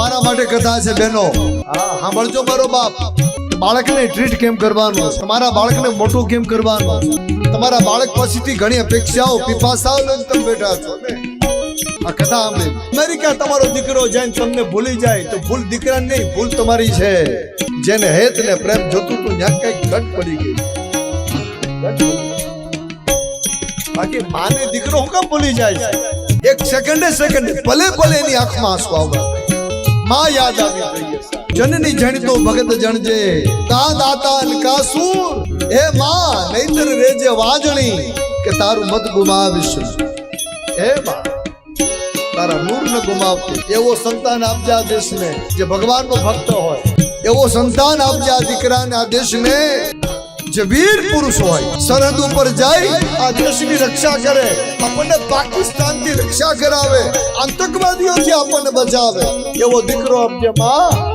તમારા માટે કથા છે બેનો સાંભળજો મારો બાપ. બાળકને ટ્રીટ કેમ કરવાનું છે? તમારા બાળકને મોટું કેમ કરવાનું છે? તમારા બાળક પાસેથી ઘણી અપેક્ષાઓ પીપાસાઓ લઈને તમે બેઠા છો આ કથા અમે. અમેરિકા તમારો દીકરો જઈને તમને ભૂલી જાય તો ભૂલ દીકરા નહીં ભૂલ તમારી છે. જેને હેત ને પ્રેમ જોતું તું ત્યાં કંઈક ઘટ પડી ગઈ. ઘટ પડી ગઈ. બાકી માને દીકરો હું કામ ભૂલી જાય છે? એક સેકન્ડે સેકન્ડે ભલે ભલે એની આંખમાં આંસુ આવવા માં યાદ આવી છે જનની જણતો ભગત જણજે તા દાતા અન કા હે માં, નહીતર રેજે વાજણી કે તારું મત ગુમાવીશ હે. માં, તારા નૂર ન ગુમાવતી. એવો સંતાન આપજે આ દેશને, જે ભગવાનનો ભક્ત હોય. એવો સંતાન આપજે આ દીકરાને આ દેશને. જે વીર પુરુષ હોય. સરહદ ઉપર જાય આ દેશની રક્ષા કરે. આપણને પાકિસ્તાનથી રક્ષા કરાવે. આતંકવાદીઓથી આપણને બચાવે. એવો દીકરો આપજે, માં.